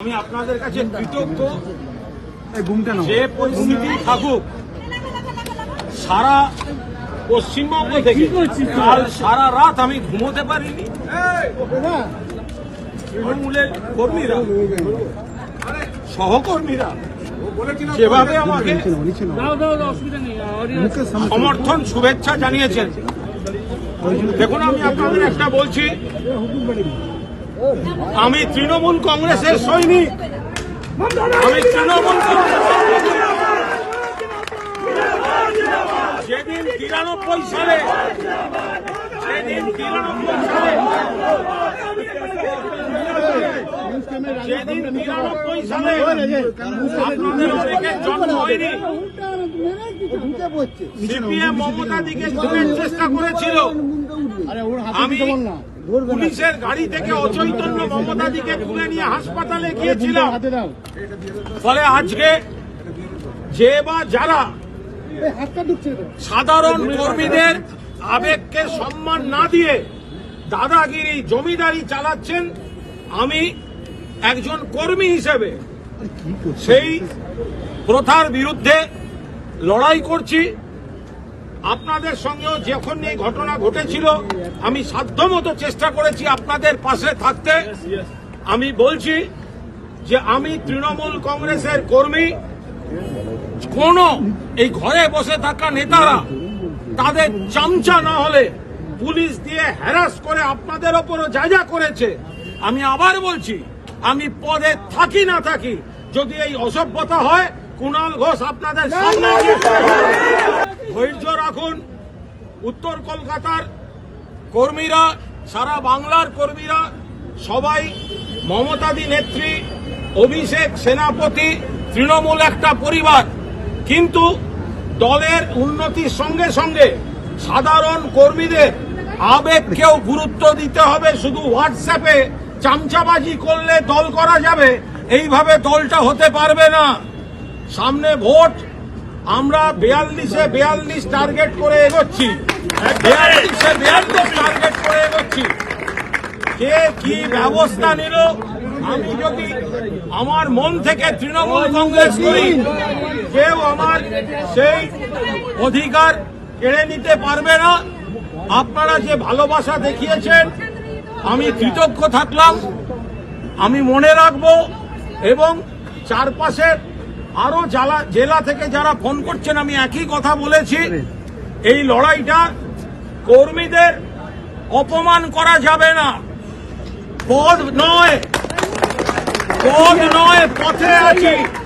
আমি আপনাদের কাছে কৃতজ্ঞ। যে পরিস্থিতি থাকুক সারা পশ্চিমবঙ্গ থেকে কাল সারা রাত আমি ঘুমোতে পারিনি। তৃণমূলের কর্মীরা সহকর্মীরা যেভাবে আমাকে সমর্থন শুভেচ্ছা জানিয়েছেন। দেখুন আমি আপনাদের একটা বলছি। আমি তৃণমূল কংগ্রেসের সৈনিক। আমি তৃণমূল তিরানব্বই সালে তিরানব্বই সালে তিরানব্বই সালে আপনাদের অনেকের জন্ম হয়নি। সিপিএম মমতা দিকে চেষ্টা করেছিল। আমি পুলিশের গাড়ি থেকে অচৈতন্য মমতা দিকে তুলে নিয়ে হাসপাতালে গিয়েছিলাম। ফলে আজকে যে বা যারা সাধারণ কর্মীদের আবেগকে সম্মান না দিয়ে দাদাগিরি জমিদারি চালাচ্ছেন আমি একজন কর্মী হিসেবে সেই প্রথার বিরুদ্ধে লড়াই করছি। আপনাদের সঙ্গেও যখন এই ঘটনা ঘটেছিল, আমি সাধ্যমতো চেষ্টা করেছি আপনাদের পাশে থাকতে। আমি বলছি যে আমি তৃণমূল কংগ্রেসের কর্মী। কোন এই ঘরে বসে থাকা নেতারা, তাদের চামচা না হলে পুলিশ দিয়ে হ্যারাস করে আপনাদের ওপরও যা যা করেছে, আমি আবার বলছি, আমি পদে থাকি না থাকি, যদি এই অসভ্যতা হয় কুণাল ঘোষ আপনাদের সামনে ধৈর্য রাখুন। উত্তর কলকাতার কর্মীরা সারা বাংলার কর্মীরা সবাই মমতাদি নেত্রী অভিষেক সেনাপতি তৃণমূল একটা পরিবার। কিন্তু দলের উন্নতির সঙ্গে সঙ্গে সাধারণ কর্মীদের আবেগকেও গুরুত্ব দিতে হবে। শুধু হোয়াটসঅ্যাপে চামচাবাজি করলে দল করা যাবে এইভাবে দলটা হতে পারবে না। সামনে ভোট। আমরা বেয়াল্লিশে বেয়াল্লিশ টার্গেট করে এগোচ্ছি। বেয়াল্লিশে টার্গেট করে এগোচ্ছি। কে কি ব্যবস্থা নিল? আমি যদি আমার মন থেকে তৃণমূল কংগ্রেস করি, কেউ আমার সেই অধিকার কেড়ে নিতে পারবে না। আপনারা যে ভালোবাসা দেখিয়েছেন, আমি কৃতজ্ঞ থাকলাম। আমি মনে রাখব এবং চারপাশের আরও জেলা জেলা থেকে যারা ফোন করছেন আমি একই কথা বলেছি। এই লড়াইটা কর্মীদের অপমান করা যাবে না। পদ নয়। পদ নয় পথে আছি।